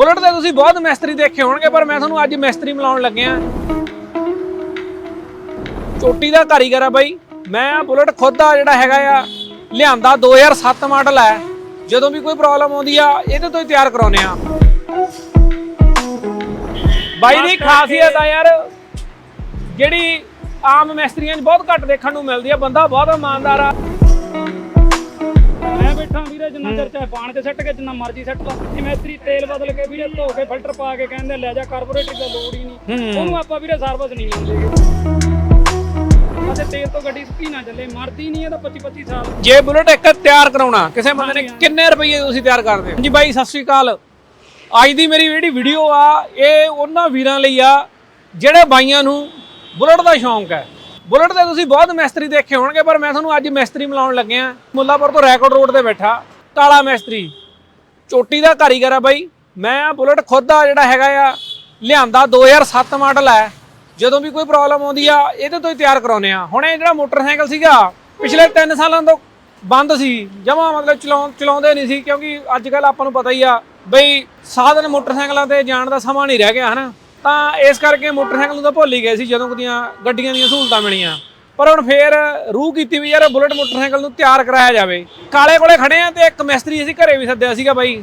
Bullet ਤੇ ਤੁਸੀਂ ਬਹੁਤ ਮਿਸਤਰੀ ਦੇਖੇ ਹੋਣਗੇ ਪਰ ਮੈਂ ਤੁਹਾਨੂੰ ਅੱਜ ਮਿਸਤਰੀ ਮਿਲਾਉਣ ਲੱਗਿਆ ਚੋਟੀ ਦਾ ਕਾਰੀਗਰ ਆ ਬਾਈ। ਮੈਂ ਬੁਲਟ ਖੁਦ ਆ ਜਿਹੜਾ ਹੈਗਾ ਆ ਲਿਆਂਦਾ 2007 ਮਾਡਲ ਹੈ ਜਦੋਂ ਵੀ ਕੋਈ ਪ੍ਰੋਬਲਮ ਆਉਂਦੀ ਆ ਇਹਦੇ ਤੋਂ ਹੀ ਤਿਆਰ ਕਰਾਉਨੇ ਆ ਬਾਈ ਦੀ ਖਾਸੀਅਤ ਆ ਯਾਰ ਜਿਹੜੀ ਆਮ ਮਿਸਤਰੀਆਂ 'ਚ ਬਹੁਤ ਘੱਟ ਦੇਖਣ ਨੂੰ ਮਿਲਦੀ ਆ ਬੰਦਾ ਬਹੁਤ ਇਮਾਨਦਾਰ ਆ। ਮੈਂ ਬੈਠਾ ਵੀਰੇ ਜਿੰਨਾ ਚਿਰ ਚਾਹੇ ਬਾਣ ਤੇ ਸੱਟ ਕੇ ਜਿੰਨਾ ਮਰਜ਼ੀ ਸੱਟ ਲਾ। ਇਹ ਮੈਸਤਰੀ ਤੇਲ ਬਦਲ ਕੇ ਵੀਰੇ ਧੋ ਕੇ ਫਿਲਟਰ ਪਾ ਕੇ ਕਹਿੰਦੇ ਲੈ ਜਾ ਕਾਰਬੋਰੇਟਰ ਦੀ ਲੋੜ ਹੀ ਨਹੀਂ। ਉਹਨੂੰ ਆਪਾਂ ਵੀਰੇ ਸਰਵਿਸ ਨਹੀਂ ਮੰਨਦੇ ਅਤੇ ਤੇਲ ਤੋਂ ਗੱਡੀ ਸੁੱਕੀ ਨਾ ਚੱਲੇ ਮਰਦੀ ਨਹੀਂ ਇਹਦਾ 25 25 ਸਾਲ ਜੇ ਬੁਲਟ ਇੱਕ ਤਿਆਰ ਕਰਾਉਣਾ ਕਿਸੇ ਬੰਦੇ ਨੇ ਕਿੰਨੇ ਰੁਪਏ ਤੁਸੀਂ ਤਿਆਰ ਕਰਦੇ ਹੋ? ਹਾਂਜੀ ਬਾਈ ਸਤਿ ਸ਼੍ਰੀ ਅਕਾਲ। ਅੱਜ ਦੀ ਮੇਰੀ ਜਿਹੜੀ ਵੀਡੀਓ ਆ ਇਹ ਉਹਨਾਂ ਵੀਰਾਂ ਲਈ ਆ ਜਿਹੜੇ ਬਾਈਆਂ ਨੂੰ ਬੁਲਟ ਦਾ ਸ਼ੌਂਕ ਹੈ। ਬੁਲਟ ਤੇ ਤੁਸੀਂ ਬਹੁਤ ਮਿਸਤਰੀ ਦੇਖੇ ਹੋਣਗੇ, ਪਰ ਮੈਂ ਤੁਹਾਨੂੰ ਅੱਜ ਮਿਸਤਰੀ ਮਿਲਾਉਣ ਲੱਗਿਆ ਮੁੱਲਾਪੁਰ ਤੋਂ ਰੈਕੋਰਡ ਰੋਡ ਤੇ ਬੈਠਾ, ਕਾਲਾ ਮਿਸਤਰੀ। ਚੋਟੀ ਦਾ ਕਾਰੀਗਰ ਆ ਬਾਈ। ਮੈਂ ਆਹ ਬੁਲਟ ਖੁਦ ਆ ਜਿਹੜਾ ਹੈਗਾ ਆ, ਲਿਆਂਦਾ 2007 ਮਾਡਲ ਹੈ ਜਦੋਂ ਵੀ ਕੋਈ ਪ੍ਰੋਬਲਮ ਆਉਂਦੀ ਆ, ਇਹਦੇ ਤੋਂ ਹੀ ਤਿਆਰ ਕਰਾਉਨੇ ਆ ਹੁਣ ਇਹ ਜਿਹੜਾ ਮੋਟਰਸਾਈਕਲ ਸੀਗਾ, ਪਿਛਲੇ 3 ਸਾਲਾਂ ਤੋਂ ਬੰਦ ਸੀ। ਜਮਾ ਮਤਲਬ ਚਲਾਉਂ, ਚਲਾਉਂਦੇ ਨਹੀਂ ਸੀ, ਕਿਉਂਕਿ ਅੱਜ ਕੱਲ ਆਪਾਂ ਨੂੰ ਪਤਾ ਹੀ ਆ, ਬਈ ਸਾਧਨ ਮੋਟਰਸਾਈਕਲਾਂ ਤੇ ਜਾਣ ਦਾ ਸਮਾਂ ਨਹੀਂ ਰਹਿ ਗਿਆ, ਹਨਾ। ਤਾਂ ਇਸ ਕਰਕੇ ਮੋਟਰਸਾਈਕਲ ਨੂੰ ਤਾਂ ਭੁੱਲ ਹੀ ਗਏ ਸੀ, ਜਦੋਂ ਕਦੀਆਂ ਗੱਡੀਆਂ ਦੀਆਂ ਸਹੂਲਤਾਂ ਮਿਲੀਆਂ। ਪਰ ਹੁਣ ਫੇਰ ਰੂਹ ਕੀਤੀ ਵੀ ਯਾਰ ਬੁਲਟ ਮੋਟਰਸਾਈਕਲ ਨੂੰ ਤਿਆਰ ਕਰਾਇਆ ਜਾਵੇ। ਕਾਲੇ ਕੋਲੇ ਖੜੇ ਆ ਤੇ ਇੱਕ ਮਿਸਤਰੀ ਅਸੀਂ ਘਰੇ ਵੀ ਸੱਦਿਆ ਸੀਗਾ ਬਾਈ।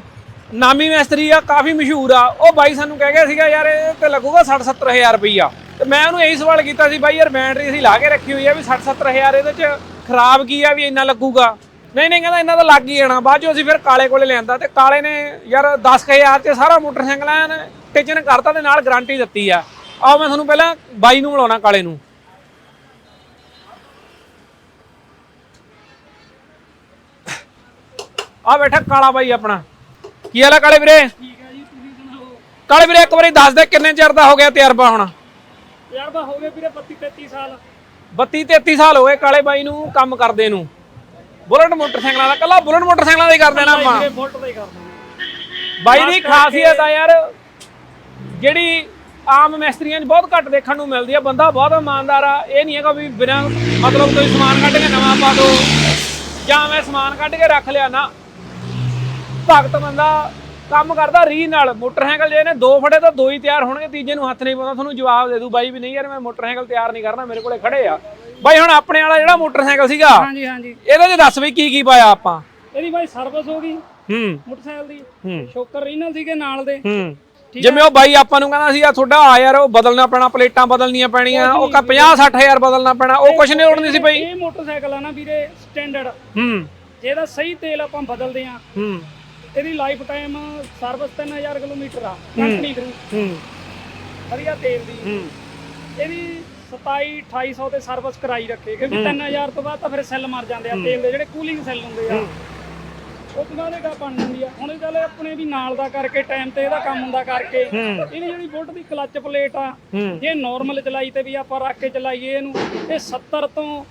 ਨਾਮੀ ਮਿਸਤਰੀ ਆ, ਕਾਫੀ ਮਸ਼ਹੂਰ ਆ। ਉਹ ਬਾਈ ਸਾਨੂੰ ਕਹਿ ਗਿਆ ਸੀਗਾ, ਯਾਰ ਇਹ ਤੇ ਲੱਗੂਗਾ 60 70000 ਰੁਪਈਆ। ਤੇ ਮੈਂ ਉਹਨੂੰ ਇਹੀ ਸਵਾਲ ਕੀਤਾ ਸੀ, ਬਾਈ ਯਾਰ ਬੈਟਰੀ ਅਸੀਂ ਲਾ ਕੇ ਰੱਖੀ ਹੋਈ ਆ ਵੀ 60 70000 ਇਹਦੇ ਚ ਖਰਾਬ ਕੀ ਆ ਵੀ ਇੰਨਾ ਲੱਗੂਗਾ? ਨਹੀਂ ਨਹੀਂ, ਕਹਿੰਦਾ ਇਹਨਾਂ ਦਾ ਲੱਗ ਹੀ ਜਾਣਾ। ਬਾਅਦ ਚੋਂ ਅਸੀਂ ਫਿਰ ਕਾਲੇ ਕੋਲੇ ਲਿਆਂਦਾ ਤੇ ਕਾਲੇ ਨੇ ਯਾਰ 10000 ਚ ਸਾਰਾ ਮੋਟਰਸਾਈਕਲ ਐਨ ਟਿਚਨ ਕਰਤਾ ਤੇ ਨਾਲ ਗਾਰੰਟੀ ਦਿੱਤੀ ਆ। ਆਓ ਮੈਂ ਤੁਹਾਨੂੰ ਪਹਿਲਾਂ ਬਾਈ ਨੂੰ ਮਿਲਾਉਣਾ ਕਾਲੇ ਨੂੰ। ਆ ਬੈਠਾ ਕਾਲਾ ਬਾਈ ਆਪਣਾ। ਕੀ ਹਾਲ ਆ ਕਾਲੇ ਵੀਰੇ? ਠੀਕ ਹੈ ਜੀ ਤੁਸੀਂ ਸੁਣਾਓ ਕਾਲੇ ਵੀਰੇ ਇੱਕ ਵਾਰੀ ਦੱਸ ਦੇ ਕਿੰਨੇ ਚਿਰ ਦਾ ਹੋ ਗਿਆ ਤਜਰਬਾ ਹੁਣ? ਯਾਰ ਬਾ ਹੋ ਗਏ ਵੀਰੇ 32 33 ਸਾਲ। 32 33 ਸਾਲ ਹੋ ਗਏ ਕਾਲੇ ਬਾਈ ਨੂੰ ਕੰਮ ਕਰਦੇ ਨੂੰ। ਬੁਲਟ ਮੋਟਰਸਾਈਕਲਾਂ ਦਾ ਕੱਲਾ ਬੁਲਟ ਮੋਟਰਸਾਈਕਲਾਂ ਦਾ ਹੀ ਕਰਦੇ ਨਾ ਆਪਾਂ। ਵੀਰੇ ਬੁਲਟ ਦਾ ਹੀ ਕਰਦੇ ਨੇ ਬਾਈ ਦੀ ਖਾਸੀਅਤ ਆ ਯਾਰ। ਜਿਹੜੀ ਆਮ ਮਿਸਤਰੀਆਂ 'ਚ ਬਹੁਤ ਘੱਟ ਦੇਖਣ ਨੂੰ ਮਿਲਦੀ ਆ ਬੰਦਾ ਬਹੁਤ ਇਮਾਨਦਾਰ ਆ ਇਹ ਨਹੀਂ ਹੈਗਾ ਵੀ ਬਿਨਾਂ ਮਤਲਬ ਤੋਂ ਹੀ ਸਮਾਨ ਕੱਢ ਕੇ ਨਵਾਂ ਪਾ ਦੋ ਜਾਂ ਮੈਂ ਸਮਾਨ ਕੱਢ ਕੇ ਰੱਖ ਲਿਆ ਨਾ। ਭਗਤ ਬੰਦਾ ਕੰਮ ਕਰਦਾ ਰੀ ਨਾਲ ਮੋਟਰਸਾਈਕਲ ਜੇ ਨੇ ਦੋ ਫੜੇ ਤਾਂ ਦੋ ਹੀ ਤਿਆਰ ਹੋਣਗੇ ਤੀਜੇ ਨੂੰ ਹੱਥ ਨਹੀਂ ਪਾਉਂਦਾ ਤੁਹਾਨੂੰ ਜਵਾਬ ਦੇ ਦੂ ਬਾਈ ਵੀ ਨਹੀਂ ਯਾਰ ਮੈਂ ਮੋਟਰਸਾਈਕਲ ਤਿਆਰ ਨਹੀਂ ਕਰਨਾ ਮੇਰੇ ਕੋਲੇ ਖੜੇ ਆ। ਬਾਈ ਹੁਣ ਆਪਣੇ ਵਾਲਾ ਜਿਹੜਾ ਮੋਟਰਸਾਈਕਲ ਸੀਗਾ ਹਾਂਜੀ ਹਾਂਜੀ। ਇਹਦੇ 'ਚ ਦੱਸ ਵੀ ਕੀ ਕੀ ਪਾਇਆ ਆਪਾਂ? ਇਹਦੀ ਬਾਈ ਸਰਵਿਸ ਹੋ ਗਈ ਹੂੰ। ਮੋਟਰਸਾਈਕਲ ਦੀ ਹੂੰ। ਸ਼ੋਕਰ ਰੀਨਲ ਸੀਗੇ ਨਾਲ ਦੇ। ਹੂੰ। ਜਿਵੇਂ ਉਹ ਬਾਈ ਆਪਾਂ ਨੂੰ ਕਹਿੰਦਾ ਸੀ ਆ ਤੁਹਾਡਾ ਆ ਯਾਰ ਉਹ ਬਦਲਣਾ ਪੈਣਾ ਪਲੇਟਾਂ ਬਦਲਣੀਆਂ ਪੈਣੀਆਂ ਉਹ ਕਾ 50 60000 ਬਦਲਣਾ ਪੈਣਾ ਉਹ ਕੁਛ ਨਹੀਂ ਉੜਨੀ ਸੀ ਬਾਈ। ਇਹ ਮੋਟਰਸਾਈਕਲ ਆ ਨਾ ਵੀਰੇ ਸਟੈਂਡਰਡ ਹੂੰ। ਜਿਹਦਾ ਸਹੀ ਤੇਲ ਆਪਾਂ ਬਦਲਦੇ ਆ ਹੂੰ। ਇਹਦੀ ਲਾਈਫ ਟਾਈਮ ਸਰਵਿਸ 3000 ਕਿਲੋਮੀਟਰ ਆ ਕੰਪਨੀ ਥਰੂ ਹੂੰ। ਵਧੀਆ ਤੇਲ ਦੀ। ਹੂੰ। ਇਹਦੀ 27 2800 ਤੇ ਸਰਵਿਸ ਕਰਾਈ ਰੱਖੇ ਕਿਉਂਕਿ 3000 ਤੋਂ ਬਾਅਦ ਤਾਂ ਫਿਰ ਸੈੱਲ ਮਰ ਜਾਂਦੇ ਆ ਤੇਲ ਦੇ ਜਿਹੜੇ ਕੂਲਿੰਗ ਸੈੱਲ ਹੁੰਦੇ ਆ। ਬਾਅਦ ਇਹ ਗਾ ਬਣ ਜਾਂਦੀ ਆ। ਹੁਣ ਇਹ ਚੱਲ ਆਪਣੇ ਵੀ ਨਾਲ ਦਾ ਕਰਕੇ ਟਾਈਮ ਤੇ ਇਹਦਾ ਕੰਮ ਹੁੰਦਾ ਕਰਕੇ। ਇਹਦੀ ਜਿਹੜੀ ਬੁਲਟ ਦੀ ਕਲੱਚ ਪਲੇਟ ਆ। ਜੇ ਨਾਰਮਲ ਚਲਾਈ ਤੇ ਵੀ ਆਪਾਂ ਰੱਖ ਕੇ ਚਲਾਈਏ ਇਹਨੂੰ ਇਹ 70 ਤੋਂ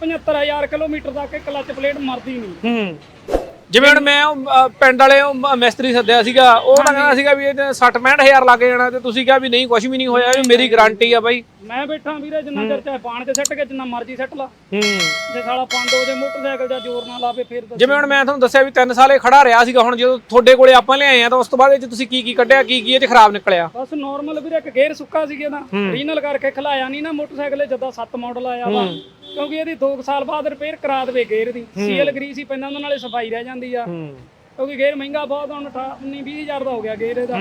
75000 ਕਿਲੋਮੀਟਰ ਤੱਕ ਕਲੱਚ ਪਲੇਟ ਮਰਦੀ ਨਹੀਂ। ਹੂੰ। ਜਿਵੇਂ ਹੁਣ ਮੈਂ ਉਹ, ਅ, ਪਿੰਡ ਵਾਲੇ ਉਹ ਮ- ਮਿਸਤਰੀ ਸੱਦਿਆ ਸੀਗਾ ਉਹ ਤਾਂ ਕਹਿੰਦਾ ਸੀਗਾ ਵੀ ਇਹ 60 65000 ਲੱਗ ਜਾਣਾ ਤੇ ਤੁਸੀਂ ਕਿਹਾ ਵੀ ਨਹੀਂ ਕੁਝ ਵੀ ਨਹੀਂ ਹੋਇਆ ਵੀ ਮੇਰੀ ਗਾਰੰਟੀ ਆ ਬਾਈ। ਮੈਂ ਬੈਠਾ ਵੀਰੇ ਜਿੰਨਾ ਚਿਰ ਚਾਹੇ ਬਾਣ ਤੇ ਸੱਟ ਕੇ ਜਿੰਨਾ ਮਰਜ਼ੀ ਸੱਟ ਲਾ। ਹੂੰ। ਜੇ ਸਾਲਾ ਪੰਦ ਹੋ ਜੇ ਮੋਟਰਸਾਈਕਲ ਜਾਂ ਜ਼ੋਰ ਨਾ ਲਾਵੇ ਫਿਰ ਦੱਸੀ। ਜਿਵੇਂ ਹੁਣ ਮੈਂ ਤੁਹਾਨੂੰ ਦੱਸਿਆ ਵੀ 3 ਸਾਲ ਇਹ ਖੜਾ ਰਿਹਾ ਸੀਗਾ ਹੁਣ ਜਦੋਂ ਤੁਹਾਡੇ ਕੋਲੇ ਆਪਾਂ ਲਿਆਏ ਆ ਤਾਂ ਉਸ ਤੋਂ ਬਾਅਦ ਇਹ 'ਚ ਤੁਸੀਂ ਕੀ ਕੀ ਕੱਢਿਆ ਕੀ ਕੀ ਇਹ 'ਚ ਖਰਾਬ ਨਿਕਲਿਆ? ਬਸ ਨਾਰਮਲ ਵੀਰੇ ਇੱਕ ਗੇਅਰ ਸੁੱਕਾ ਸੀਗਾ ਨਾ ਰੀਨਲ ਕਰਕੇ ਖਲਾਇਆ ਨਹੀਂ ਨਾ ਮੋਟਰਸਾਈਕਲ ਜਦਾਂ 7 ਮਾਡਲ ਆਇਆ ਵਾ। ਕਿਉਂਕਿ ਇਹਦੀ 2 ਸਾਲ ਬਾਅਦ ਰਿਪੇਅਰ ਕਰਾ ਦੇਵੇ ਗੇਅਰ ਦੀ। ਸੀਐਲ ਗਰੀਸ ਹੀ ਪੈਂਦਾ ਉਹਨਾਂ ਨਾਲੇ ਸਫ਼ਾਈ ਰਹਿ ਜਾਂਦੀ ਆ। ਹੂੰ। ਕਿਉਂਕਿ ਗੇਅਰ ਮਹਿੰਗਾ ਬਹੁਤ ਹੁਣ 19 20000 ਦਾ ਹੋ ਗਿਆ ਗੇਅਰ ਇਹਦਾ।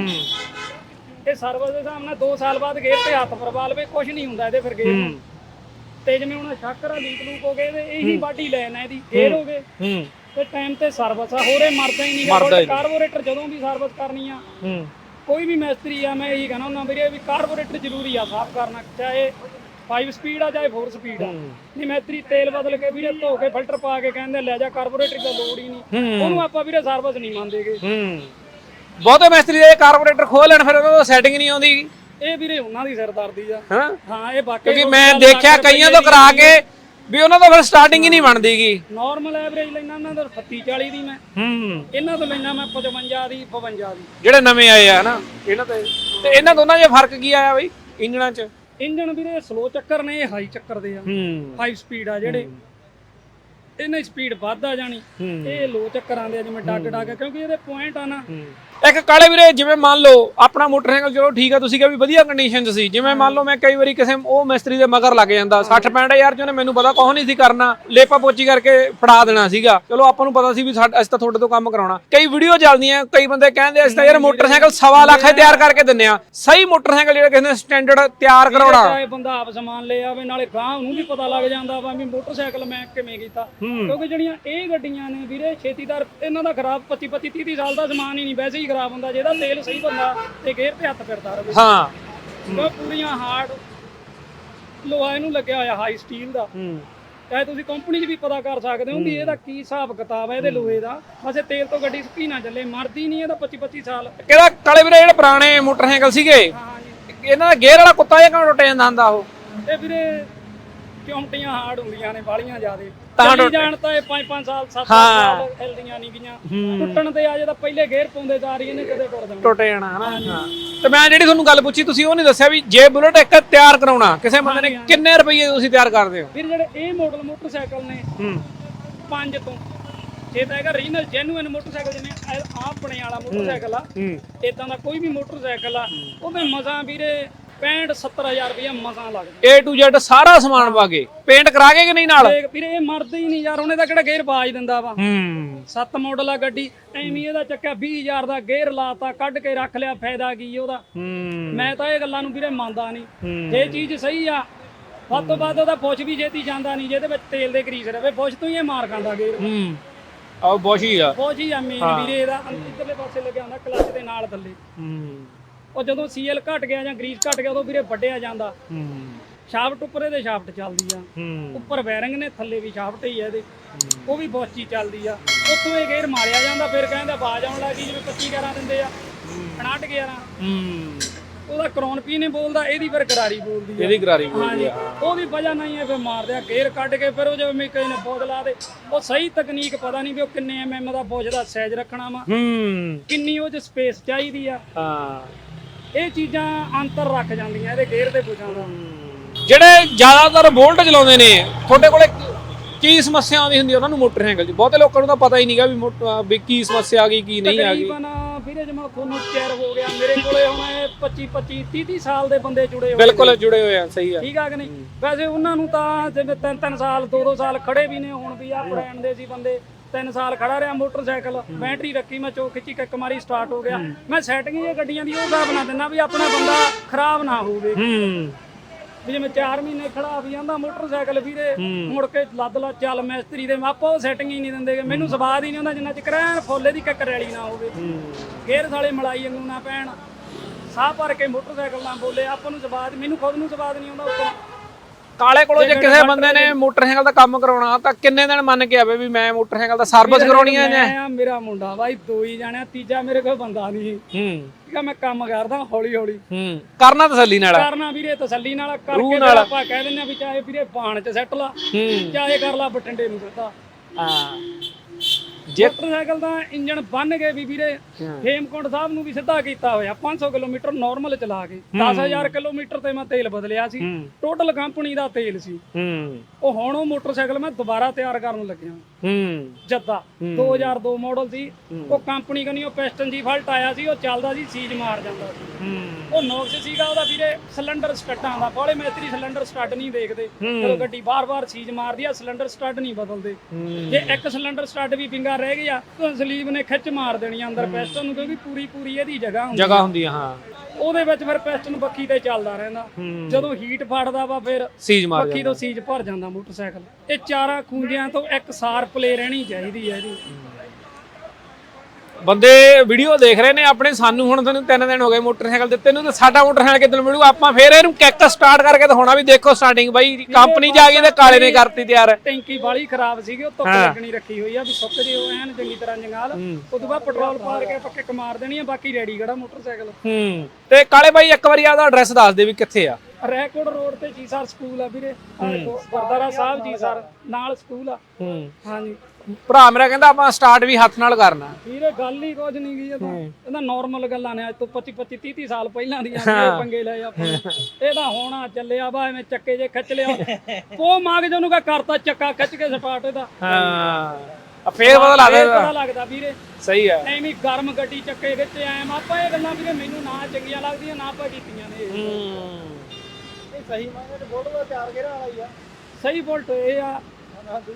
ਇਹ ਸਰਵਿਸ ਦੇ ਹਿਸਾਬ ਨਾਲ 2 ਸਾਲ ਬਾਅਦ ਗੇਅਰ ਤੇ ਹੱਥ ਪਰਵਾ ਲਵੇ ਕੁਝ ਨਹੀਂ ਹੁੰਦਾ ਇਹਦੇ ਫਿਰ ਗੇਅਰ ਨੂੰ। ਤੇ ਜਿਵੇਂ ਹੁਣ ਸ਼ਾਕਰ ਆ ਲੀਕ ਲੂਕ ਹੋ ਗਏ ਤੇ ਇਹੀ ਬਾਡੀ ਲੈਣ ਆ ਇਹਦੀ ਗੇਅਰ ਹੋ। ਗਏ। ਹੂੰ। ਤੇ ਟਾਈਮ ਤੇ ਸਰਵਿਸ ਆ ਹੋਰੇ ਮਰਦਾ ਹੀ ਹੀ ਨਹੀਂ। ਕਾਰਬੋਰੇਟਰ ਜਦੋਂ ਵੀ ਸਰਵਿਸ ਕਰਨੀ ਆ ਹੂੰ। ਕੋਈ ਵੀ ਮਿਸਤਰੀ ਆ ਮੈਂ ਇਹੀ ਕਹਿੰਦਾ ਹੁੰਦਾ ਵੀਰੇ ਵੀ ਕਾਰਬੋਰੇਟਰ ਜ਼ਰੂਰੀ ਆ ਸਾਫ਼ ਕਰਨਾ ਚਾਹੇ 5 ਸਪੀਡ ਆ ਚਾਹੇ 4 ਸਪੀਡ ਆ। ਨਹੀਂ ਮਿਸਤਰੀ ਤੇਲ ਬਦਲ ਕੇ ਵੀਰੇ ਧੋ ਕੇ ਫਿਲਟਰ ਪਾ ਕੇ ਕਹਿੰਦੇ ਲੈ ਜਾ ਕਾਰਬੋਰੇਟਰ ਦੀ ਲੋੜ ਹੀ ਨਹੀਂ। ਉਹਨੂੰ ਆਪਾਂ ਵੀਰੇ ਸਰਵਿਸ ਨਹੀਂ ਮੰਨਦੇਗੇ। ਹੂੰ। ਬਹੁਤੇ ਮਿਸਤਰੀ ਦੇ ਕਾਰਬੋਰੇਟਰ ਖੋਲ ਲੈਣ ਫਿਰ ਉਹਨਾਂ ਦਾ ਸੈਟਿੰਗ ਨਹੀਂ ਆਉਂਦੀ। ਇਹ ਵੀਰੇ ਉਹਨਾਂ ਦੀ ਸਿਰਦਰਦੀ ਆ। ਹਾਂ। ਹਾਂ ਇਹ ਬਾਕੀ ਕਿਉਂਕਿ ਮੈਂ ਦੇਖਿਆ ਕਈਆਂ ਤੋਂ ਕਰਾ ਕੇ ਵੀ ਉਹਨਾਂ ਤੋਂ ਫਿਰ ਸਟਾਰਟਿੰਗ ਹੀ ਨਹੀਂ ਬਣਦੀਗੀ। ਨਾਰਮਲ ਐਵਰੇਜ ਲੈਣਾ ਇਹਨਾਂ ਦਾ 38 40 ਦੀ ਮੈਂ। ਹੂੰ। ਇਹਨਾਂ ਤੋਂ ਲੈਣਾ ਮੈਂ 55 ਦੀ 52 ਦੀ। ਜਿਹੜੇ ਨਵੇਂ ਆਏ ਆ ਨਾ ਇਹਨਾਂ ਤੇ ਤੇ ਇਹਨਾਂ ਦੋਨਾਂ 'ਚ ਫ਼ਰਕ ਕੀ ਆਇਆ ਬਈ? ਇੰਜਣਾਂ 'ਚ। ਇੰਜਨ ਵੀਰੇ ਸਲੋ ਚੱਕਰ ਨੇ ਇਹ ਹਾਈ ਚੱਕਰ ਦੇ ਆ। ਹੂੰ। 5 ਸਪੀਡ ਆ ਜਿਹੜੇ। ਇਹਨੇ ਸਪੀਡ ਵੱਧ ਆ ਜਾਣੀ। ਇਹ ਲੋ ਚੱਕਰਾਂ ਦੇ ਜਿਵੇਂ ਡੱਗ ਡੱਗ ਕਿਉਂਕਿ ਇਹਦੇ ਪੁਆਇੰਟ ਆ ਨਾ। ਇੱਕ ਕਾਲੇ ਵੀਰੇ ਜਿਵੇਂ ਮੰਨ ਲਓ ਆਪਣਾ ਮੋਟਰਸਾਈਕਲ ਚਲੋ ਠੀਕ ਆ ਤੁਸੀਂ ਕਿਹਾ ਵੀ ਵਧੀਆ ਕੰਡੀਸ਼ਨ 'ਚ ਸੀ। ਜਿਵੇਂ ਮੰਨ ਲਓ ਮੈਂ ਕਈ ਵਾਰੀ ਕਿਸੇ ਉਹ ਮਿਸਤਰੀ ਦੇ ਮਗਰ ਲੱਗ ਜਾਂਦਾ 60 65 ਹਜ਼ਾਰ 'ਚ ਉਹਨੇ ਮੈਨੂੰ ਪਤਾ ਕੁਛ ਨਹੀਂ ਸੀ ਕਰਨਾ ਲੇਪਾ ਪੋਚੀ ਕਰਕੇ ਫੜਾ ਦੇਣਾ ਸੀਗਾ। ਚਲੋ ਆਪਾਂ ਨੂੰ ਪਤਾ ਸੀ ਵੀ ਸਾਡ- ਅਸੀਂ ਤਾਂ ਤੁਹਾਡੇ ਤੋਂ ਕੰਮ ਕਰਾਉਣਾ। ਕਈ ਵੀਡੀਓ ਚੱਲਦੀਆਂ ਕਈ ਬੰਦੇ ਕਹਿੰਦੇ ਅਸੀਂ ਤਾਂ ਯਾਰ ਮੋਟਰਸਾਈਕਲ ਸਵਾ ਲੱਖ ਹੀ ਤਿਆਰ ਕਰਕੇ ਦਿੰਨੇ ਆ। ਸਹੀ ਮੋਟਰਸਾਈਕਲ ਜਿਹੜਾ ਕਿਸੇ ਨੇ ਸਟੈਂਡਰਡ ਤਿਆਰ ਕਰਾਉਣਾ। ਚਾਹੇ ਬੰਦਾ ਆਪ ਸਮਾਨ ਲੈ ਆਵੇ ਨਾਲੇ ਗਾਂ ਉਹਨੂੰ ਵੀ ਪਤਾ ਲੱਗ ਜਾਂਦਾ ਵਾ ਵੀ ਮੋਟਰਸਾਈਕਲ ਮੈਂ ਕਿਵੇਂ ਕੀਤਾ। ਕਿਉਂਕਿ ਜਿਹੜੀਆਂ ਇਹ ਗੱਡੀਆਂ ਨੇ ਵੀਰੇ ਛੇਤੀਦਾਰ ਇਹਨਾਂ ਦਾ ਖਰਾਬ 25 25 30 ਸਾਲ ਦਾ ਸਮਾਨ ਹੀ ਨਹੀਂ ਵੈਸੇ ਹੀ ਖਰਾਬ ਹੁੰਦਾ ਜਿਹਦਾ ਤੇਲ ਸਹੀ ਬੰਦਾ ਤੇ ਗੇਅਰ ਤੇ ਹੱਥ ਫਿਰਦਾ ਰਹੇ ਹਾਂ। ਉਹ ਪੂਰੀਆਂ ਹਾਰਡ ਲੋਹਾ ਇਹਨੂੰ ਲੱਗਿਆ ਹੋਇਆ ਹਾਈ ਸਟੀਲ ਦਾ। ਚਾਹੇ ਤੁਸੀਂ ਕੰਪਨੀ 'ਚ ਵੀ ਪਤਾ ਕਰ ਸਕਦੇ ਹੋ ਵੀ ਇਹਦਾ ਕੀ ਹਿਸਾਬ ਕਿਤਾਬ ਹੈ ਇਹਦੇ ਲੋਹੇ ਦਾ। ਬਸ ਇਹ ਤੇਲ ਤੋਂ ਗੱਡੀ ਸੁੱਕੀ ਨਾ ਚੱਲੇ ਮਰਦੀ ਨਹੀਂ ਇਹਦਾ 25 25 ਸਾਲ। ਕਿਹੜਾ ਕਾਲੇ ਵੀਰੇ ਜਿਹੜੇ ਪੁਰਾਣੇ ਮੋਟਰਸਾਈਕਲ ਸੀਗੇ? ਹਾਂ ਜੀ। ਇਹਨਾਂ ਦਾ ਗੇਅਰ ਵਾਲਾ ਕੁੱਤਾ ਜਿਹਾ ਕਿਉਂ ਟੁੱਟ ਜਾਂਦਾ ਹੁੰਦਾ ਉਹ? ਇਹ ਵੀਰੇ ਚੌਂਟੀਆਂ ਹਾਰਡ ਹੁੰਦੀਆਂ ਨੇ ਬਾਲੀਆਂ ਜ਼ਿਆਦੇ। ਤਾਂ ਜਾਣ ਤਾਂ ਇਹ 5-5 ਸਾਲ 7 ਹਾਂ। ਸਾਲ ਹਿਲਦੀਆਂ ਨਹੀਂ ਗਈਆਂ ਟੁੱਟਣ ਤੇ ਆ ਜੇ ਤਾਂ ਪਹਿਲੇ ਗੇਅਰ ਪਾਉਂਦੇ ਜਾ ਰਹੀ ਇਹਨੇ ਕਦੇ ਟੁੱਟ ਜਾਣਾ। ਟੁੱਟ ਜਾਣਾ ਹਨਾ? ਤੇ ਮੈਂ ਜਿਹੜੀ ਤੁਹਾਨੂੰ ਗੱਲ ਪੁੱਛੀ ਤੁਸੀਂ ਉਹ ਨਹੀਂ ਦੱਸਿਆ ਵੀ ਜੇ ਬੁਲਟ ਇੱਕ ਤਿਆਰ ਕਰਾਉਣਾ ਕਿਸੇ ਬੰਦੇ ਨੇ ਕਿੰਨੇ ਰੁਪਏ ਤੁਸੀਂ ਤਿਆਰ ਕਰਦੇ ਹੋ? ਫਿਰ ਜਿਹੜੇ ਇਹ ਮਾਡਲ ਮੋਟਰਸਾਈਕਲ ਨੇ ਹੂੰ। 5 ਤੋਂ। ਜੇ ਤਾਂ ਹੈਗਾ ਰੀਜਨਲ ਜੈਨੂਇਨ ਮੋਟਰਸਾਈਕਲ ਜਿਵੇਂ ਆਪਣੇ ਵਾਲਾ ਮੋਟਰਸਾਈਕਲ ਆ ਇਦਾਂ ਦਾ ਕੋਈ ਵੀ ਮੋਟਰਸਾਈਕਲ ਆ ਉਹਦੇ ਮਜ਼ਾਂ ਵੀਰੇ 65 70000 ਰੁਪਇਆ ਮਜ਼ਾਂ ਲੱਗਦਾ A to Z ਸਾਰਾ ਸਮਾਨ ਪਾ ਕੇ। ਪੇਂਟ ਕਰਾ ਕੇ ਕਿ ਨਹੀਂ ਨਾਲ? ਤੇ ਵੀਰੇ ਇਹ ਮਰਦਾ ਹੀ ਨਹੀਂ ਯਾਰ ਉਹਨੇ ਤਾਂ ਕਿਹੜਾ ਗੇਅਰ ਬਾਜ ਦਿੰਦਾ ਵਾ। ਹੂੰ। ਸੱਤ ਮਾਡਲ ਆ ਗੱਡੀ ਐਵੇਂ ਇਹਦਾ ਚੱਕਿਆ 20000 ਦਾ ਗੇਅਰ ਲਾਤਾ ਕੱਢ ਕੇ ਰੱਖ ਲਿਆ ਫਾਇਦਾ ਕੀ ਉਹਦਾ। ਹੂੰ। ਮੈਂ ਤਾਂ ਇਹ ਗੱਲਾਂ ਨੂੰ ਵੀਰੇ ਮੰਨਦਾ ਨਹੀਂ। ਹੂੰ। ਜੇ ਚੀਜ਼ ਸਹੀ ਆ ਵੱਧ ਤੋਂ ਵੱਧ ਉਹਦਾ ਪੁੱਛ ਵੀ ਛੇਤੀ ਜਾਂਦਾ ਨਹੀਂ ਜਿਹਦੇ ਵਿੱਚ ਤੇਲ ਦੇ ਗਰੀਸ ਰਵੇ ਪੁੱਛ ਤੋਂ ਹੀ ਇਹ ਮਾਰ ਖਾਂਦਾ ਗੇਅਰ ਹੂੰ। ਆਹ ਬੋਸ਼ੀ ਆ। ਹੀ ਆ ਮੇਨ ਵੀਰੇ ਇਹਦਾ ਇੱਧਰਲੇ ਪਾਸੇ ਲੱਗਿਆ ਹੁੰਦਾ ਕਲੱਚ ਦੇ ਨਾਲ ਥੱਲੇ। ਹੂੰ। ਉਹ ਜਦੋਂ ਸੀਐਲ ਘਟ ਗਿਆ ਜਾਂ ਗਰੀਸ ਘਟ ਗਿਆ ਉਦੋਂ ਵੀਰੇ ਵੱਡਿਆ ਜਾਂਦਾ। ਹੂੰ। ਸ਼ਾਫਟ ਉੱਪਰ ਇਹਦੇ ਸ਼ਾਫਟ ਚੱਲਦੀ ਆ। ਹੂੰ। ਉੱਪਰ ਬੈਰਿੰਗ ਨੇ ਥੱਲੇ ਵੀ ਸ਼ਾਫਟ ਹੀ ਆ ਇਹਦੇ। ਉਹ ਵੀ ਬੋਚੀ ਚੱਲਦੀ ਆ। ਉੱਥੋਂ ਇਹ ਗੇਅਰ ਮਾਰਿਆ ਜਾਂਦਾ ਫਿਰ ਕਹਿੰਦਾ ਆਵਾਜ਼ ਆਉਣ ਲੱਗੀ ਜਿਵੇਂ 25 11 ਦਿੰਦੇ ਆ। 59 11 ਹੂੰ। ਉਹਦਾ ਕਰੋਨ ਪੀ ਨੇ ਬੋਲਦਾ ਇਹਦੀ ਫਿਰ ਗਰਾਰੀ ਬੋਲਦੀ ਆ। ਇਹਦੀ ਗਰਾਰੀ ਹਾਂਜੀ। ਉਹਦੀ ਵਜ੍ਹਾ ਨਹੀਂ ਹੈ ਫਿਰ ਮਾਰਦੇ ਆ। ਗੇਅਰ ਕੱਢ ਕੇ ਫਿਰ ਉਹ ਜਿਵੇਂ ਮੈਂ ਕਹੇ ਨੇ ਬੋਝ ਲਾ ਦੇ ਉਹ ਸਹੀ ਤਕਨੀਕ ਪਤਾ ਨਹੀਂ ਵੀ ਉਹ ਕਿੰਨੇ ਐਮਐਮ ਦਾ ਬੋਝ ਦਾ ਸਾਈਜ਼ ਰੱਖਣਾ ਵਾ। ਹੂੰ। ਕਿੰਨੀ ਉਹ ਚ ਸਪੇਸ ਚਾਹੀਦੀ ਆ। ਹਾਂ। ਇਹ ਚੀਜ਼ਾਂ ਅੰਤਰ ਰੱਖ ਜਾਂਦੀਆਂ ਇਹਦੇ ਗੇਅਰ ਦੇ ਬੁਝਾਂ ਦਾ ਜਿਹੜੇ ਜ਼ਿਆਦਾਤਰ ਵੋਲਟ ਚਲਾਉਂਦੇ ਨੇ ਤੁਹਾਡੇ ਕੋਲੇ ਕੀ ਸਮੱਸਿਆ ਆਉਂਦੀ ਹੁੰਦੀ ਉਹਨਾਂ ਨੂੰ ਮੋਟਰਸਾਈਕਲ 'ਚ ਬਹੁਤੇ ਲੋਕਾਂ ਨੂੰ ਤਾਂ ਪਤਾ ਹੀ ਨਹੀਂਗਾ ਵੀ ਵੀ ਕੀ ਸਮੱਸਿਆ ਆ ਗਈ ਕੀ ਨਹੀਂ ਆ ਗਈ। ਤਕਰੀਬਨ ਵੀਰੇ ਜਮਾ ਤੁਹਾਨੂੰ ਚੈਰ ਹੋ ਗਿਆ। ਮੇਰੇ ਕੋਲੇ ਹੁਣ ਇਹ 25 25 30 30 ਸਾਲ ਦੇ ਬੰਦੇ ਜੁੜੇ ਹੋਏ ਬਿਲਕੁਲ ਜੁੜੇ ਹੋਏ ਆ ਸਹੀ ਆ। ਠੀਕ ਆ ਕਿ ਨਹੀਂ? ਵੈਸੇ ਉਹਨਾਂ ਨੂੰ ਤਾਂ ਜਿਵੇਂ ਤਿੰਨ ਤਿੰਨ ਸਾਲ ਦੋ ਦੋ ਸਾਲ ਖੜੇ ਵੀ ਨੇ ਹੁਣ ਵੀ ਆ ਬ੍ਰਾਂਡ ਦੇ ਸੀ ਬੰਦੇ। ਤਿੰਨ ਸਾਲ ਖੜਾ ਰਿਹਾ ਮੋਟਰਸਾਈਕਲ ਬੈਟਰੀ ਰੱਖੀ ਮੈਂ ਚੋ ਖਿੱਚੀ ਕਿੱਕ ਮਾਰੀ ਸਟਾਰਟ ਹੋ ਗਿਆ। ਮੈਂ ਸੈਟਿੰਗ ਇਹ ਗੱਡੀਆਂ ਦੀ ਉਹ ਹਿਸਾਬ ਨਾਲ ਦਿੰਦਾ ਵੀ ਆਪਣਾ ਬੰਦਾ ਖਰਾਬ ਨਾ ਹੋਵੇ। ਵੀ ਜਿਵੇਂ 4 ਮਹੀਨੇ ਖੜਾ ਵੀ ਜਾਂਦਾ ਮੋਟਰਸਾਈਕਲ ਵੀਰੇ ਮੁੜ ਕੇ ਲੱਦ ਲਾ ਚੱਲ ਮਿਸਤਰੀ ਦੇ ਮਾਪੋ ਸੈਟਿੰਗ ਹੀ ਨਹੀਂ ਦਿੰਦੇ। ਮੈਨੂੰ ਸਵਾਦ ਹੀ ਨਹੀਂ ਹੁੰਦਾ ਜਿੰਨਾ ਚਿਰ ਐਨ ਫੋਲੇ ਦੀ ਕੱਕਰ ਵਾਲੀ ਨਾ ਹੋਵੇ। ਗੇਅਰ ਸਾਲੇ ਮਲਾਈ ਵਾਂਗੂ ਨਾ ਪੈਣ। ਸਾਹ ਭਰ ਕੇ ਮੋਟਰਸਾਈਕਲ ਨਾ ਬੋਲੇ ਆਪਾਂ ਨੂੰ ਸਵਾਦ ਮੈਨੂੰ ਖੁਦ ਨੂੰ ਸਵਾਦ ਨਹੀਂ ਆਉਂਦਾ ਉੱਤੋਂ ਕਾਲੇ ਕੋਲੋਂ ਜੇ ਕਿਸੇ ਬੰਦੇ ਨੇ ਮੋਟਰਸਾਈਕਲ ਦਾ ਕੰਮ ਕਰਾਉਣਾ ਤਾਂ ਕਿੰਨੇ ਦਿਨ ਮੰਨ ਕੇ ਆਵੇ ਵੀ ਮੈਂ ਮੋਟਰਸਾਈਕਲ ਦਾ ਸਰਵਿਸ ਕਰਾਉਣੀ ਹੈ ਜਾਂ? ਮੈਂ ਮੇਰਾ ਮੁੰਡਾ ਬਾਈ ਦੋ ਹੀ ਜਾਣਿਆ ਤੀਜਾ ਮੇਰੇ ਕੋਲ ਬੰਦਾ ਨਹੀਂ ਹੂੰ। ਠੀਕ ਆ ਮੈਂ ਕੰਮ ਕਰਦਾ ਹੌਲੀ ਹੌਲੀ ਹੂੰ। ਕਰਨਾ ਤਸੱਲੀ ਨਾਲ। ਕਰਨਾ ਵੀਰੇ ਤਸੱਲੀ ਨਾਲ ਕਰਕੇ ਆਪਾਂ ਕਹਿ ਦਿੰਦੇ ਆ ਵੀ ਚਾਹੇ ਵੀਰੇ ਬਾਣ ਚ ਸੈੱਟ ਲਾ ਹੂੰ। ਚਾਹੇ ਕਰ ਲਾ ਬਠਿੰਡੇ ਨੂੰ ਸਿੱਧਾ ਹਾਂ। ਜੇ ਮੋਟਰਸਾਈਕਲ ਦਾ ਇੰਜਣ ਬੰਨ ਕੇ ਵੀ ਵੀਰੇ ਹੇਮਕੁੰਡ ਸਾਹਿਬ ਨੂੰ ਵੀ ਸਿੱਧਾ ਕੀਤਾ ਹੋਇਆ 500 ਕਿਲੋਮੀਟਰ ਨਾਰਮਲ ਚਲਾ ਕੇ। 10000 ਕਿਲੋਮੀਟਰ ਤੇ ਮੈਂ ਤੇਲ ਬਦਲਿਆ ਸੀ। ਟੋਟਲ ਕੰਪਨੀ ਦਾ ਤੇਲ ਸੀ। ਉਹ ਹੁਣ ਉਹ ਮੋਟਰਸਾਈਕਲ ਮੈਂ ਦੁਬਾਰਾ ਤਿਆਰ ਕਰਨ ਲੱਗਿਆ। ਹੂੰ। ਜੱਦਾ। 2002 ਮਾਡਲ ਸੀ। ਉਹ ਕੰਪਨੀ ਕਨੀ ਉਹ ਪਿਸਟਨ ਜੀ ਫਲਟ ਆਇਆ ਸੀ ਉਹ ਚੱਲਦਾ ਸੀ ਸੀਜ ਮਾਰ ਜਾਂਦਾ ਸੀ। ਹੂੰ। ਉਹ ਨੋਕਸ ਸੀਗਾ ਉਹਦਾ ਵੀਰੇ ਸਿਲੰਡਰ ਸਟੱਡਾਂ ਦਾ। ਬਾਲੇ ਮੈਤਰੀ ਸਿਲੰਡਰ ਸਟੱਡ ਨਹੀਂ ਦੇਖਦੇ। ਜਦੋਂ ਗੱਡੀ ਬਾਰ-ਬਾਰ ਸੀਜ ਮਾਰਦੀ ਆ ਸਿਲੰਡਰ ਸਟੱਡ ਨਹੀਂ ਬਦਲਦੇ। ਜੇ ਇੱਕ ਸਿਲੰਡਰ ਸਟੱਡ ਵੀ ਪਿੰਗਾ ਰਹਿ ਗਿਆ ਤਾਂ ਸਲੀਵ ਨੇ ਖਿੱਚ ਮਾਰ ਦੇਣੀ ਆ ਅੰਦਰ ਪਿਸਟਨ ਨੂੰ ਕਿਉਂਕਿ ਪੂਰੀ ਪੂਰੀ ਇਹਦੀ ਜਗ੍ਹਾ ਹੁੰਦੀ ਜਗ੍ਹਾ ਹੁੰਦੀ ਆ ਹਾਂ। ਉਹਦੇ ਵਿੱਚ ਫਿਰ ਪਿਸਟਨ ਬੱਖੀ ਤੇ ਚੱਲਦਾ ਰਹਿੰਦਾ। ਜਦੋਂ ਹੀਟ ਫੜਦਾ ਵਾ ਫਿਰ ਸੀਜ ਮਾਰ ਬੱਖੀ ਤੋਂ ਸੀਜ ਭਰ ਜਾਂਦਾ ਮੋਟਰਸਾਈਕਲ। ਇਹ ਚਾਰਾਂ ਖੂੰਜਿਆਂ ਤੋਂ ਇੱਕ ਸਾਰ ਪਲੇ ਰਹਿਣੀ ਚਾਹੀਦੀ ਹੈ ਇਹਦੀ। ਬੰਦੇ ਵੀਡੀਓ ਦੇਖ ਰਹੇ ਨੇ ਆਪਣੇ ਸਾਨੂੰ ਹੁਣ ਤੁਹਾਨੂੰ ਤਿੰਨ ਦਿਨ ਹੋ ਗਏ ਮੋਟਰਸਾਈਕਲ ਦਿੱਤੇ ਨੂੰ ਤੇ ਸਾਡਾ ਮੋਟਰਸਾਈਕਲ ਕਿੱਦਣ ਮਿਲੂ? ਆਪਾਂ ਫੇਰ ਇਹਨੂੰ ਕਿੱਕ ਸਟਾਰਟ ਕਰਕੇ ਦਿਖਾਉਣਾ ਵੀ ਦੇਖੋ ਸਟਾਰਟਿੰਗ ਬਾਈ ਕੰਪਨੀ ਜਾ ਗਈ ਤੇ ਕਾਲੇ ਨੇ ਕਰਤੀ ਤਿਆਰ। ਟੈਂਕੀ ਬਾਲੀ ਖਰਾਬ ਸੀਗੀ ਉਹ ਧੁੱਪ ਲੱਗਣੀ ਰੱਖੀ ਹੋਈ ਆ ਵੀ ਸੁੱਕ ਜੇ ਉਹ ਐਨ ਚੰਗੀ ਤਰ੍ਹਾਂ ਜੰਗਾਲ। ਤੋਂ ਬਾਅਦ ਪੈਟਰੋਲ ਪਾ ਕੇ ਪੱਕੇ ਕਮਾਰ ਦੇਣੀ ਆ ਬਾਕੀ ਰੈਡੀ ਖੜਾ ਮੋਟਰਸਾਈਕਲ? ਹੂੰ। ਤੇ ਕਾਲੇ ਬਾਈ ਇੱਕ ਵਾਰੀ ਆਦਾ ਐਡਰੈਸ ਦੱਸ ਦੇ ਵੀ ਕਿੱਥੇ ਆ। ਰੈਕੋਰਡ ਰੋਡ ਤੇ ਜੀ ਸਰ ਸਕੂਲ ਆ ਵੀਰੇ ਗੁਰਦਾਰਾ ਸਾਹਿਬ ਜੀ ਸਰ ਨਾਲ ਸਕੂਲ ਆ। ਹੂੰ। ਹਾਂਜੀ। ਭਰਾ ਮੇਰਾ ਕਹਿੰਦਾ ਆਪਾਂ ਸਟਾਰਟ ਵੀ ਹੱਥ ਨਾਲ ਕਰਨਾ। ਵੀਰੇ ਗੱਲ ਹੀ ਕੁਝ ਨਹੀਂ ਗਈ ਇਹ ਤਾਂ ਇਹਦਾ ਨਾਰਮਲ ਗੱਲਾਂ ਨੇ ਅੱਜ ਤੋਂ 25 25 30 30 ਸਾਲ ਪਹਿਲਾਂ ਦੀਆਂ ਇਹ ਪੰਗੇ ਲਏ ਆਪਾਂ। ਇਹ ਤਾਂ ਹੋਣਾ ਚੱਲਿਆ ਵਾ ਐਵੇਂ ਚੱਕੇ ਜੇ ਖਿੱਚ ਲਿਆ। ਉਹ ਮਾਗ ਜਨੂੰ ਕਾ ਕਰਤਾ ਚੱਕਾ ਖਿੱਚ ਕੇ ਸਟਾਰਟ ਇਹਦਾ। ਹਾਂ। ਫੇਰ ਪਤਾ ਲੱਗਦਾ ਪਤਾ ਲੱਗਦਾ ਵੀਰੇ। ਸਹੀ ਹੈ ਐਵੇਂ ਗਰਮ ਗੱਡੀ ਚੱਕੇ ਵਿੱਚ ਆਏ ਆਪਾਂ ਇਹ ਗੱਲਾਂ ਵੀਰੇ ਮੈਨੂੰ ਨਾ ਚੰਗੀਆਂ ਲੱਗਦੀਆਂ ਨਾ ਆਪਾਂ ਕੀਤੀਆਂ ਨੇ ਇਹ। ਇਹ ਸਹੀ ਮੰਗੇ ਤੇ ਬੋਲੋ ਦਾ ਚਾਰ ਗੇਰਾ ਵਾਲਾ ਹੀ ਆ। ਸਹੀ ਬੁਲਟ ਇਹ ਆ।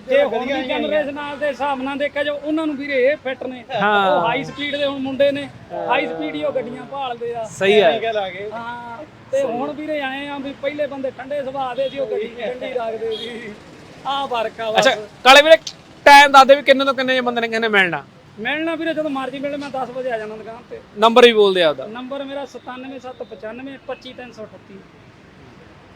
ਜੇ ਹੁਣ ਦੀ ਜਨਰੇਸ਼ਨ ਨਾਲ ਦੇ ਹਿਸਾਬ ਨਾਲ ਦੇਖਿਆ ਜੋ ਉਹਨਾਂ ਨੂੰ ਵੀਰੇ ਇਹ ਫਿੱਟ ਨੇ। ਹਾਂ। ਉਹ ਹਾਈ ਸਪੀਡ ਦੇ ਹੁਣ ਮੁੰਡੇ ਨੇ। ਹਾਈ ਸਪੀਡ ਹੀ ਉਹ ਗੱਡੀਆਂ ਭਾਲਦੇ ਆ। ਸਹੀ ਹੈ। ਗੱਲ ਆ ਗਏ ਹਾਂ ਤੇ ਹੁਣ ਵੀਰੇ ਆਏ ਆ ਵੀ ਪਹਿਲੇ ਬੰਦੇ ਠੰਡੇ ਸੁਭਾਅ ਦੇ ਸੀ ਉਹ ਗੱਡੀ ਠੰਡੀ ਰੱਖਦੇ ਸੀ। ਆਹ ਫ਼ਰਕ ਆ ਬਸ। ਅੱਛਾ ਕਾਲੇ ਵੀਰੇ ਟਾਈਮ ਦੱਸ ਦੇ ਵੀ ਕਿੰਨੇ ਤੋਂ ਕਿੰਨੇ ਜੇ ਬੰਦੇ ਨੇ ਕਹਿੰਦੇ ਮਿਲਣਾ? ਮਿਲਣਾ ਵੀਰੇ ਜਦੋਂ ਮਰਜ਼ੀ ਮਿਲੇ ਮੈਂ 10 ਵਜੇ ਆ ਜਾਣਾ ਦੁਕਾਨ ਤੇ। ਨੰਬਰ ਵੀ ਬੋਲਦੇ ਆ ਉਹਦਾ ਨੰਬਰ ਮੇਰਾ 97795 25338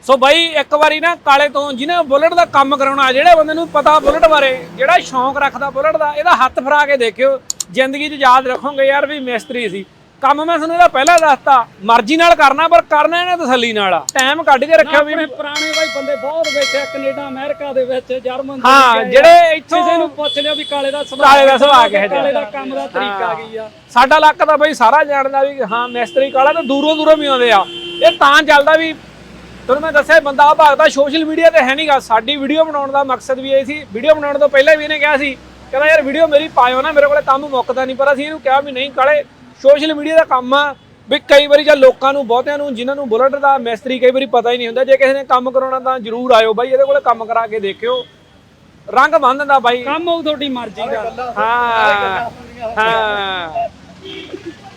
ਸੋ ਬਾਈ ਇੱਕ ਵਾਰੀ ਨਾ ਕਾਲੇ ਤੋਂ ਜਿਹਨੇ ਬੁਲਟ ਦਾ ਕੰਮ ਕਰਾਉਣਾ ਜਿਹੜੇ ਬੰਦੇ ਨੂੰ ਪਤਾ ਬੁਲਟ ਬਾਰੇ ਜਿਹੜਾ ਸ਼ੌਂਕ ਰੱਖਦਾ ਬੁਲਟ ਦਾ ਇਹਦਾ ਹੱਥ ਫਰਾ ਕੇ ਦੇਖਿਓ। ਜ਼ਿੰਦਗੀ 'ਚ ਯਾਦ ਰੱਖੋਗੇ ਯਾਰ ਵੀ ਮਿਸਤਰੀ ਸੀ। ਕੰਮ ਮੈਂ ਤੁਹਾਨੂੰ ਇਹਦਾ ਪਹਿਲਾਂ ਦੱਸਤਾ ਮਰਜ਼ੀ ਨਾਲ ਕਰਨਾ ਪਰ ਕਰਨਾ ਇਹਨੇ ਤਸੱਲੀ ਨਾਲ ਆ। ਟਾਈਮ ਕੱਢ ਕੇ ਰੱਖਿਆ ਵੀ ਆਪਣੇ ਪੁਰਾਣੇ ਬਾਈ ਬੰਦੇ ਬਹੁਤ ਬੈਠੇ ਆ ਕੈਨੇਡਾ ਅਮਰੀਕਾ ਦੇ ਵਿੱਚ ਜਰਮਨ ਦੇ ਹਾਂ ਵਿੱਚ ਜਿਹੜੇ ਇੱਥੋਂ ਕਿਸੇ ਨੂੰ ਪੁੱਛ ਲਿਆ ਵੀ ਕਾਲੇ ਦਾ ਸੁਭਾਅ ਕਾਲੇ ਦਾ ਸੁਭਾਅ ਕਿਹੋ ਜਿਹਾ? ਕਾਲੇ ਦਾ ਕੰਮ ਦਾ ਤਰੀਕਾ ਕੀ ਆ। ਸਾਡਾ ਇਲਾਕਾ ਤਾਂ ਬਈ ਸਾਰਾ ਜਾਣਦਾ ਵੀ ਹਾਂ ਮਿਸਤਰੀ ਕਾਲਾ ਤਾਂ ਦੂਰੋਂ ਦੂਰੋਂ ਵੀ ਆਉਂਦੇ ਆ। ਇਹ ਤਾਂ ਚੱਲਦਾ ਵੀ ਤੁਹਾਨੂੰ ਮੈਂ ਦੱਸਿਆ ਬੰਦਾ ਆ ਭਾਗਦਾ ਸੋਸ਼ਲ ਮੀਡੀਆ ਤੇ ਹੈ ਨਹੀਂਗਾ ਸਾਡੀ ਵੀਡੀਓ ਬਣਾਉਣ ਦਾ ਮਕਸਦ ਵੀ ਇਹ ਸੀ। ਵੀਡੀਓ ਬਣਾਉਣ ਤੋਂ ਪਹਿਲਾਂ ਵੀ ਇਹਨੇ ਕਿਹਾ ਸੀ ਕਹਿੰਦਾ ਯਾਰ ਵੀਡੀਓ ਮੇਰੀ ਪਾਇਓ ਨਾ ਮੇਰੇ ਕੋਲੇ ਕੰਮ ਮੁੱਕਦਾ ਨਹੀਂ। ਪਰ ਅਸੀਂ ਇਹਨੂੰ ਕਿਹਾ ਵੀ ਨਹੀਂ ਕਾਲੇ ਸੋਸ਼ਲ ਮੀਡੀਆ ਦਾ ਕੰਮ ਆ ਵੀ ਕਈ ਵਾਰੀ ਜਾਂ ਲੋਕਾਂ ਨੂੰ ਬਹੁਤਿਆਂ ਨੂੰ ਜਿਨ੍ਹਾਂ ਨੂੰ ਬੁਲਟ ਦਾ ਮਿਸਤਰੀ ਕਈ ਵਾਰੀ ਪਤਾ ਹੀ ਨਹੀਂ ਹੁੰਦਾ। ਜੇ ਕਿਸੇ ਨੇ ਕੰਮ ਕਰਾਉਣਾ ਤਾਂ ਜ਼ਰੂਰ ਆਇਓ ਬਾਈ ਇਹਦੇ ਕੋਲੇ ਕੰਮ ਕਰਾ ਕੇ ਦੇਖਿਓ। ਰੰਗ ਬੰਨ ਦਿੰਦਾ ਬਾਈ। ਕੰਮ ਉਹ ਤੁਹਾਡੀ ਮਰਜ਼ੀ ਦਾ। ਹਾਂ ਹਾਂ।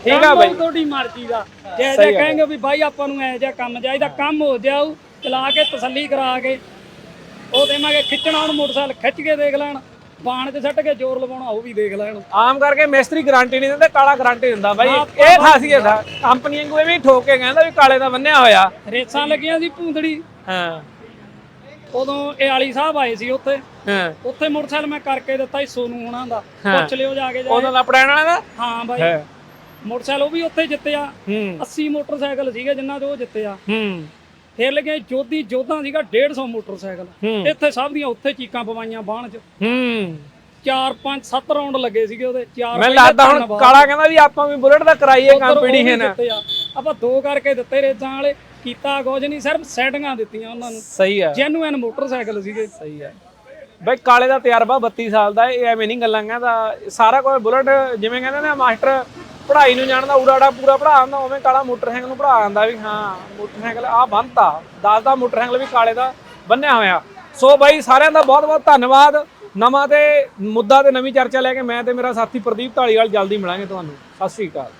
ਠੀਕ ਆ ਬਾਈ। ਤੁਹਾਡੀ ਮਰਜ਼ੀ ਦਾ। ਜੇ ਜੇ ਕहेंगे ਵੀ ਬਾਈ ਆਪਾਂ ਨੂੰ ਐ ਜਿਹਾ ਕੰਮ ਚਾਹੀਦਾ ਕੰਮ ਹੋ ਜਾਊ ਚਲਾ ਕੇ ਤਸੱਲੀ ਕਰਾ ਕੇ। ਉਹ ਦੇਵਾਂਗੇ ਖਿੱਚਣਾ ਉਹਨੂੰ ਮੋਟਰਸਾਈਕਲ ਖਿੱਚ ਕੇ ਦੇਖ ਲੈਣ। ਬਾਣ 'ਚ ਸੱਟ ਕੇ ਜ਼ੋਰ ਲਵਾਉਣਾ ਉਹ ਵੀ ਦੇਖ ਲੈਣ। ਆਮ ਕਰਕੇ ਮਿਸਤਰੀ ਗਾਰੰਟੀ ਨਹੀਂ ਦਿੰਦੇ ਕਾਲਾ ਗਾਰੰਟੀ ਦਿੰਦਾ ਬਾਈ। ਇਹ ਖਾਸੀਅਤ ਆ ਕੰਪਨੀਆਂ ਨੂੰ ਇਹ ਵੀ ਠੋਕ ਕੇ ਕਹਿੰਦਾ ਵੀ ਕਾਲੇ ਦਾ ਬੰਨਿਆ ਹੋਇਆ। ਰੇਸਾਂ ਲੱਗੀਆਂ ਸੀ ਭੂੰਦੜੀ। ਹਾਂ। ਉਦੋਂ ਇਹ ਆਲੀ ਸਾਹਿਬ ਆਏ ਸੀ ਉੱਥੇ। ਹਾਂ। ਉੱਥੇ ਮੋਟਰਸਾਈਕਲ ਮੈਂ ਕਰਕੇ ਦਿੱਤਾ ਸੀ ਸੋਨੂ ਹੁਣਾਂ ਦਾ। ਪੁੱਛ ਲਿਓ ਜਾ ਕੇ ਜਾ ਉਹਨਾਂ ਦਾ ਪੜਾਣ ਵਾਲਾ ਦਾ? ਹਾਂ ਬਾਈ। ਮੋਟਰਸਾਈਕਲ ਉਹ ਵੀ ਉੱਥੇ ਜਿੱਤਿਆ। ਹੂੰ। 80 ਮੋਟਰਸਾਈਕਲ ਸੀਗੇ ਜਿਨ੍ਹਾਂ ਦੇ ਉਹ ਜਿੱਤਿਆ। ਹੂੰ। ਫਿਰ ਲੱਗਿਆ ਜੋਤੀ ਜੋਧਾਂ ਸੀਗਾ 150 ਮੋਟਰਸਾਈਕਲ। ਇੱਥੇ ਸਭ ਦੀਆਂ ਉੱਥੇ ਚੀਕਾਂ ਪਵਾਈਆਂ ਬਾਣ 'ਚ। ਹੂੰ। 4 5 7 ਰਾਉਂਡ ਲੱਗੇ ਸੀਗੇ ਉਹਦੇ। ਚਾਰ ਮੈਨੂੰ ਲੱਗਦਾ ਹੁਣ। ਕਾਲਾ ਕਹਿੰਦਾ ਵੀ ਆਪਾਂ ਵੀ ਬੁਲਟ ਦਾ ਕਰਾਈਏ ਕੰਪੀਟੀਸ਼ਨ। ਆਪਾਂ ਦੋ ਕਰਕੇ ਦਿੱਤੇ ਰੇਜਾਂ ਵਾਲੇ। ਕੀਤਾ ਕੁਝ ਨਹੀਂ ਸਿਰਫ ਸੈਟਿੰਗਾਂ ਦਿੱਤੀਆਂ ਉਹਨਾਂ ਨੂੰ। ਸਹੀ ਆ। ਜੈਨੂਇਨ ਮੋਟਰਸਾਈਕਲ ਸੀਗੇ। ਸਹੀ ਆ। ਬਈ ਕਾਲੇ ਦਾ ਤਜਰਬਾ 32 ਸਾਲ ਦਾ ਇਹ ਐਵੇਂ ਨਹੀਂ ਗੱਲਾਂ ਕਹਿੰਦਾ। ਸਾਰਾ ਕੁਝ ਬੁਲਟ ਜਿਵੇਂ ਕਹਿੰਦੇ ਨੇ ਮਾਸਟਰ ਪੜ੍ਹਾਈ ਨੂੰ ਜਾਣਦਾ, ਉਡਾੜਾ ਪੂਰਾ ਪੜ੍ਹਾ ਆਂਦਾ ਉਵੇਂ ਕਾਲਾ ਮੋਟਰਸਾਈਕਲ ਨੂੰ ਪੜ੍ਹਾ ਆਂਦਾ ਵੀ ਹਾਂ, ਮੋਟਰਸਾਈਕਲ ਆ ਬੰਨਤਾ ਦੱਸਦਾ ਮੋਟਰਸਾਈਕਲ ਵੀ ਕਾਲੇ ਦਾ ਬੰਨਿਆ ਹੋਇਆ। ਸੋ ਬਾਈ ਸਾਰਿਆਂ ਦਾ ਬਹੁਤ ਬਹੁਤ ਧੰਨਵਾਦ। ਨਵਾਂ ਤੇ ਮੁੱਦਾ ਤੇ ਨਵੀਂ ਚਰਚਾ ਲੈ ਕੇ ਮੈਂ ਤੇ ਮੇਰਾ ਸਾਥੀ ਪ੍ਰਦੀਪ ਢਾਲੀਵਾਲ ਜਲਦੀ ਮਿਲਾਂਗੇ ਤੁਹਾਨੂੰ। ਸਤਿ ਸ਼੍ਰੀ ਅਕਾਲ।